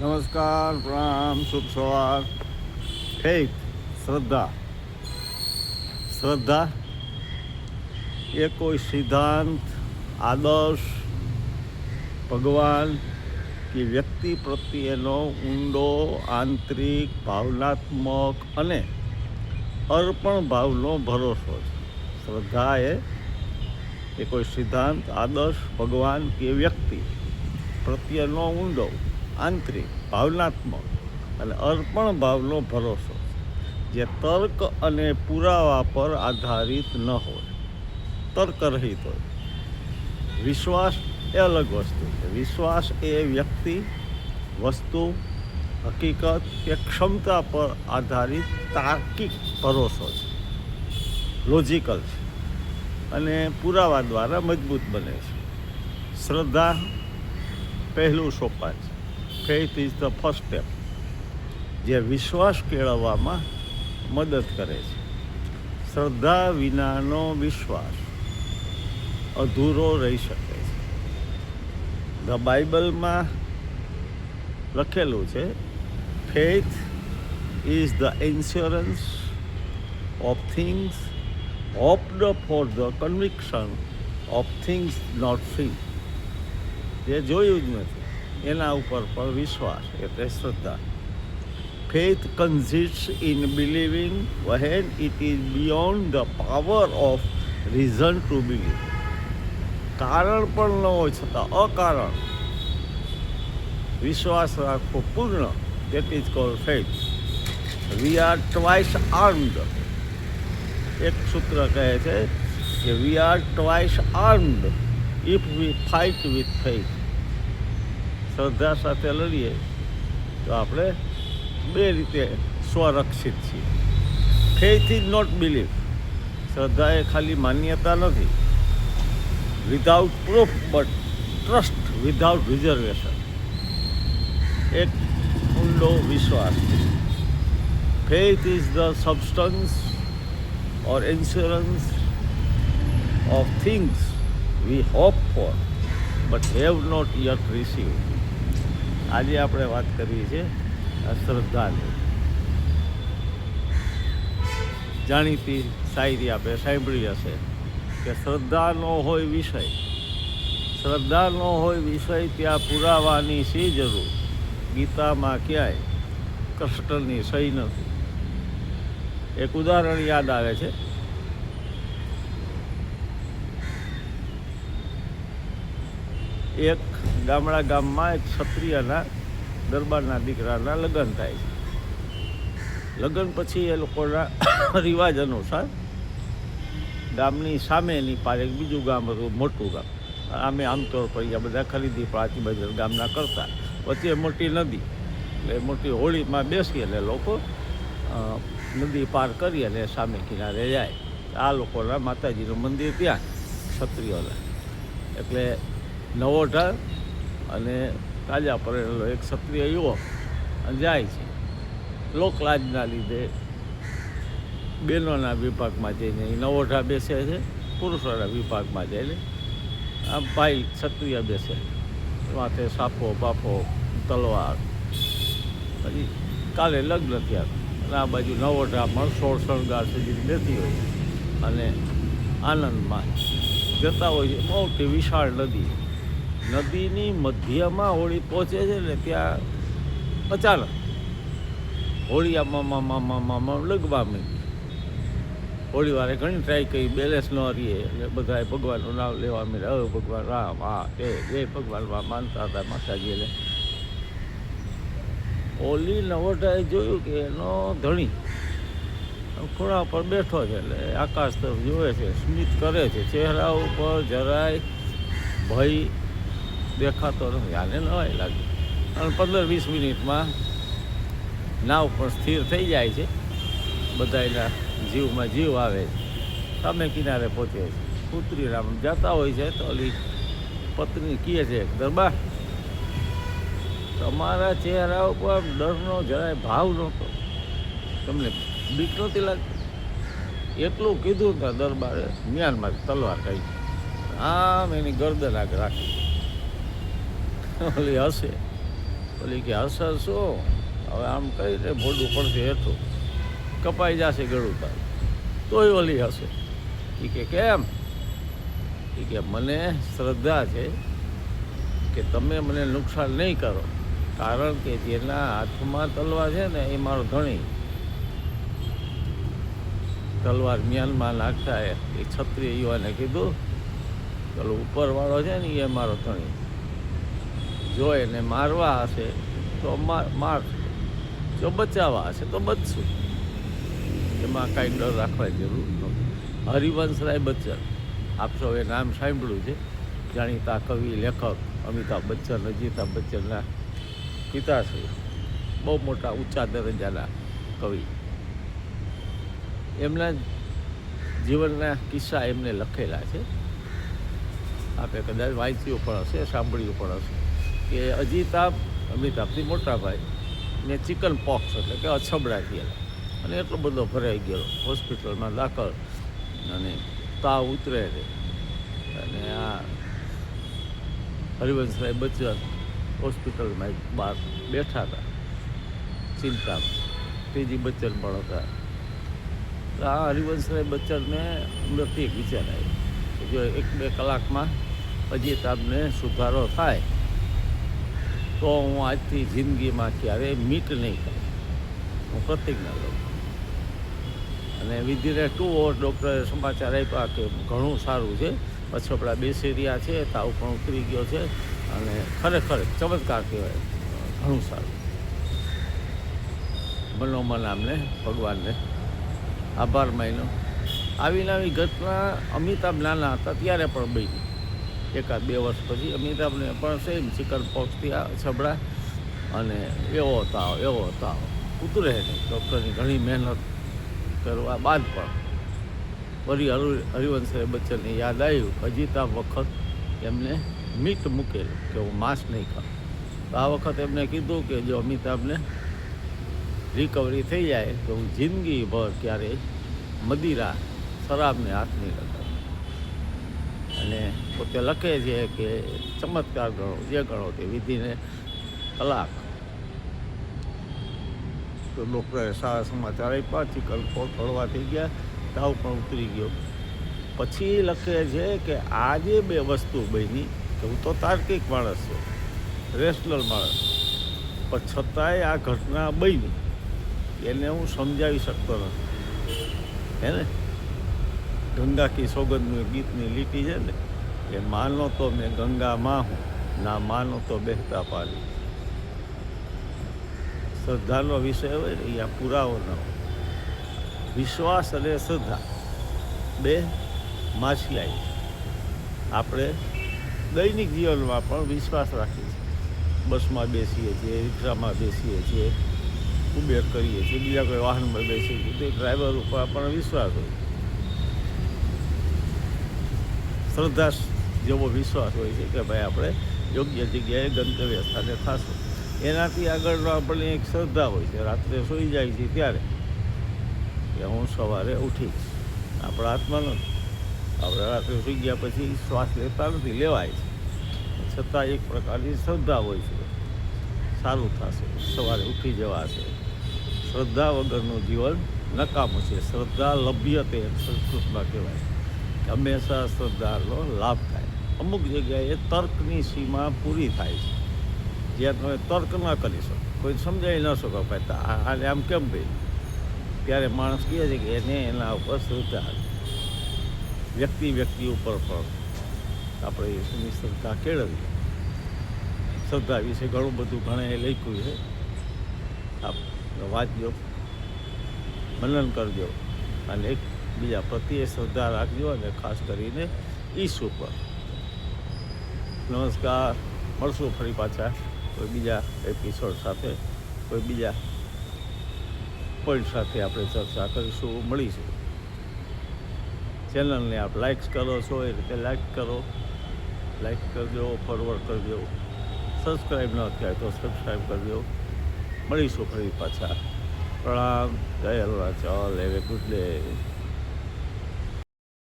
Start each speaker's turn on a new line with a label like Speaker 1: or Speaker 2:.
Speaker 1: નમસ્કાર પ્રણામ શુભ સવાર. ફેથ શ્રદ્ધા. શ્રદ્ધા એ કોઈ સિદ્ધાંત, આદર્શ, ભગવાન કે વ્યક્તિ પ્રત્યેનો ઊંડો, આંતરિક, ભાવનાત્મક અને અર્પણ ભાવનો ભરોસો છે. શ્રદ્ધા એ એ કોઈ સિદ્ધાંત, આદર્શ, ભગવાન કે વ્યક્તિ પ્રત્યેનો ઊંડો આંતરિક, ભાવનાત્મક અને અર્પણ ભાવનો ભરોસો જે તર્ક અને પુરાવા પર આધારિત ન હોય, તર્ક રહિત હોય. વિશ્વાસ એ અલગ વસ્તુ છે. વિશ્વાસ એ વ્યક્તિ, વસ્તુ, હકીકત કે ક્ષમતા પર આધારિત તાર્કિક ભરોસો છે. લોજિકલ છે અને પુરાવા દ્વારા મજબૂત બને છે. શ્રદ્ધા પહેલું સોપાન છે. Faith is the first step જે વિશ્વાસ કેળવવામાં મદદ કરે છે. શ્રદ્ધા વિનાનો વિશ્વાસ અધૂરો રહી શકે છે. ધ બાઇબલમાં લખેલું છે faith is the insurance of things hoped for the conviction of things not see જે જોયું જ નથી. એના ઉપર પણ વિશ્વાસ એટલે શ્રદ્ધા. Faith consist in believing when it is beyond the power of reason to believe કારણ પણ ન હોય છતાં અકારણ. વિશ્વાસ રાખવો પૂર્ણ. That is call faith we are twice armed એક સૂત્ર કહે છે કે we are twice armed if we fight with faith શ્રદ્ધા સાથે લડીએ, તો આપણે બે રીતે સ્વરક્ષિત છીએ. ફેથ ઇઝ નોટ બિલીફ શ્રદ્ધા એ ખાલી માન્યતા નથી. Without proof but trust without reservation એક ઊંડો વિશ્વાસ. Faith is the substance or insurance of things we hope for but have not yet receive આજે આપણે વાત કરીએ છીએ શ્રદ્ધાની. જાણીતી શાયરી આપણે સાંભળી હશે કે શ્રદ્ધા ન હોય વિષય. શ્રદ્ધા ન હોય વિષય ત્યાં પુરાવાની શી જરૂર? ગીતામાં ક્યાંય કૃષ્ણની સહી નથી. એક ઉદાહરણ યાદ આવે છે. એક ગામડા ગામમાં એક ક્ષત્રિયના દરબારના દીકરાના લગ્ન થાય છે. લગ્ન પછી એ લોકોના રિવાજ અનુસાર ગામની સામેની પાસે એક બીજું ગામ હતું, મોટું ગામ. આમે આમતોર પર આ બધા ખરીદી પ્રાચી બજાર ગામના કરતા. વચ્ચે મોટી નદી, એટલે મોટી હોળીમાં બેસી અને લોકો નદી પાર કરી અને સામે કિનારે જાય. આ લોકોના માતાજીનું મંદિર ત્યાં, ક્ષત્રિયોના. એટલે નવોઢા અને તાજા પરેલો એક ક્ષત્રિય યુવક જાય છે. લોકલાજના લીધે બહેનોના વિભાગમાં જઈને એ નવોઢા બેસે છે, પુરુષોના વિભાગમાં જઈને આ ભાઈ ક્ષત્રિય બેસે માથે સાપો, બાપો, તલવાર. પછી કાલે લગ્ન થયા અને આ બાજુ નવોઢામાં સોળ શણગાર સુધી લેતી હોય અને આનંદમાં જતા હોય છે. મોટી વિશાળ નદી. નદીની મધ્યમાં હોળી પહોંચે છે ને ત્યાં અચાનક હોળી આમાં લગવા માંડી. હોળી વારે ઘણી ટ્રાય કરી બેલેન્સ ન રહીએ, એટલે બધાએ ભગવાનનું નામ લેવા મળે હવે ભગવાન રામ હા તે જે ભગવાનમાં માનતા હતા માતાજી એટલે. ઓલી નવોટાએ જોયું કે એનો ધણી ખૂણા પર બેઠો છે એટલે આકાશ તરફ જોવે છે, સ્મિત કરે છે. ચહેરા ઉપર જરાય ભય દેખાતો નથી આને નવાય લાગે. અને પંદર વીસ મિનિટમાં નાવ પણ સ્થિર થઈ જાય છે. બધા એના જીવમાં જીવ આવે છે. સામે કિનારે પહોંચે છે. પુત્રી રામ જતા હોય છે તો ઓલી પત્ની કહે છે, દરબાર, તમારા ચહેરા ઉપર ડરનો જરાય ભાવ નહોતો. તમને બીક નહોતી લાગતી? એટલું કીધું હતા દરબારે મ્યાનમાં તલવાર કહી આમ એની ગરદન આગળ રાખી. ઓલી હશે. ઓલી કે, હશે શું? હવે આમ કઈ રીતે મોઢું પડશે હેઠું. કપાઈ જશે ગળું તારું તોય ઓલી હશે. એ કે, કેમ? એ કે, મને શ્રદ્ધા છે કે તમે મને નુકસાન નહીં કરો. કારણ કે જેના હાથમાં તલવાર છે ને, એ મારો ધણી. તલવાર મ્યાનમાં નાખતા એ છત્રી યુવાને કીધું, પેલો ઉપરવાળો છે ને એ મારો ધણી. જો એને મારવા હશે તો માર જો બચાવવા હશે તો બચશું. એમાં કાંઈ ડર રાખવાની જરૂર નથી હરિવંશરાય બચ્ચન, આપ સૌએ નામ સાંભળ્યું છે? જાણીતા કવિ, લેખક અમિતાભ બચ્ચન અજિતાભ બચ્ચનના પિતા છે. બહુ મોટા ઊંચા દરજ્જાના કવિ. એમના જીવનના કિસ્સા એમને લખેલા છે. આપે કદાચ વાંચ્યું પણ હશે, સાંભળ્યું પણ હશે. કે અજીતાભ અમિતાભથી મોટા ભાઈ, ને ચિકન પોક્સ એટલે કે અછબડા થયેલા અને એટલો બધો ભરાઈ ગયો હોસ્પિટલમાં દાખલ. અને તાવ ઉતરે છે. અને આ હરિવંશરાય બચ્ચન હોસ્પિટલમાં બહાર બેઠા હતા. ચિંતામાં ત્રીજી બચ્ચન પણ હતા. આ હરિવંશરાય બચ્ચનને અંદરથી એક વિચાર આવ્યો જો એક બે કલાકમાં અજીતાબને સુધારો થાય તો હું આજથી જિંદગીમાં ક્યારેય મીટ નહીં કરું. હું પ્રતિજ્ઞા લઉં અને વિધિને ટુ ઓવર ડૉક્ટરે સમાચાર આપ્યા કે ઘણું સારું છે. પછપડા બેસી રહ્યા છે, તાવ પણ ઉતરી ગયો છે અને ખરેખર ચમત્કાર કહેવાય. ઘણું સારું. મનોમન આમને, ભગવાનને આભાર માન્યો. આવી નવી ઘટના અમિતાભ નાના હતા, ત્યારે પણ બની. એકાદ બે વર્ષ પછી અમિતાભને પણ સેમ ચિકન પોક્સથી છબડા અને એવો તાવ એવો તાવ. ઉતરે નહીં. ડૉક્ટરની ઘણી મહેનત કરવા બાદ પણ. વળી હરિ, હરિવંશ બચ્ચનને યાદ આવ્યું હજી તા વખત એમને મીટ મૂકેલું કે હું માંસ નહીં ખાઉં. તો આ વખત એમને કીધું કે જો અમિતાભને રિકવરી થઈ જાય તો હું જિંદગીભર ક્યારેય મદિરા, શરાબને હાથ નહીં લગાવું અને પોતે લખે છે કે ચમત્કાર ગણો, જે ગણો તે વિધિને કલાક. તો ડૉક્ટરે સારા સમાચાર આપ્યા પોટ થોડવા થઈ ગયા તાવ પણ ઉતરી ગયો. પછી લખે છે કે આ જે બે વસ્તુ બની કે હું તો તાર્કિક માણસ છું રેશનલ માણસ પણ છતાંય આ ઘટના બની. એને હું સમજાવી શકતો નથી. હે ને? ગંગા કી સોગંદનું ગીતની લીટી છે ને કે માનો તો મેં ગંગામાં હું, ના માનો તો બહેતા પાણી શ્રદ્ધાનો વિષય હોય ને અહીંયા પુરાવો ન હોય. વિશ્વાસ અને શ્રદ્ધા બે માછલાઈ. આપણે દૈનિક જીવનમાં પણ વિશ્વાસ રાખીએ છીએ. બસમાં બેસીએ છીએ, રિક્ષામાં બેસીએ છીએ, ઉબેર કરીએ છીએ, બીજા કોઈ વાહનમાં બેસીએ છીએ, તે ડ્રાઈવર ઉપર આપણને વિશ્વાસ હોય. શ્રદ્ધા જેવો વિશ્વાસ હોય છે કે ભાઈ આપણે યોગ્ય જગ્યાએ ગંતવ્ય સ્થાને થશું. એનાથી આગળનો આપણને એક શ્રદ્ધા હોય છે. રાત્રે સૂઈ જાય છે ત્યારે કે હું સવારે ઉઠીશ. આપણા નથી. આપણે રાત્રે સૂઈ ગયા પછી શ્વાસ લેતા નથી, લેવાય છે. છતાં એક પ્રકારની શ્રદ્ધા હોય છે. સારું થશે. સવારે ઉઠી જવાશે. શ્રદ્ધા વગરનું જીવન નકામું છે. શ્રદ્ધા લભ્ય તે સંસ્કૃતમાં કહેવાય. હંમેશા શ્રદ્ધાનો લાભ થાય. અમુક જગ્યાએ તર્કની સીમા પૂરી થાય છે. જ્યાં તમે તર્ક ન કરી શકો. કોઈ સમજાવી ન શકો ભાઈ આને આમ કેમ ભાઈ? ત્યારે માણસ કહે છે કે એને એના ઉપર શ્રદ્ધા વ્યક્તિ વ્યક્તિ ઉપર પણ આપણે એની શ્રદ્ધા કેળવીએ. શ્રદ્ધા વિશે ઘણું બધું ઘણે લખ્યું છે. આપ વાંચજો, મનન કરજો અને એક બીજા પ્રત્યે શ્રદ્ધા રાખજો અને ખાસ કરીને ઈશ પર. નમસ્કાર. મળશું ફરી પાછા. કોઈ બીજા એપિસોડ સાથે, કોઈ બીજા પોઈન્ટ સાથે આપણે ચર્ચા કરીશું. મળીશું. ચેનલને આપ લાઇક્સ કરો છો, એ રીતે લાઇક કરો. લાઇક કરજો ફોરવર્ડ કરજો. સબસ્ક્રાઈબ ન થાય તો સબસ્ક્રાઈબ કરજો. મળીશું ફરી પાછા. પ્રણામ. જય Arunachal have a good day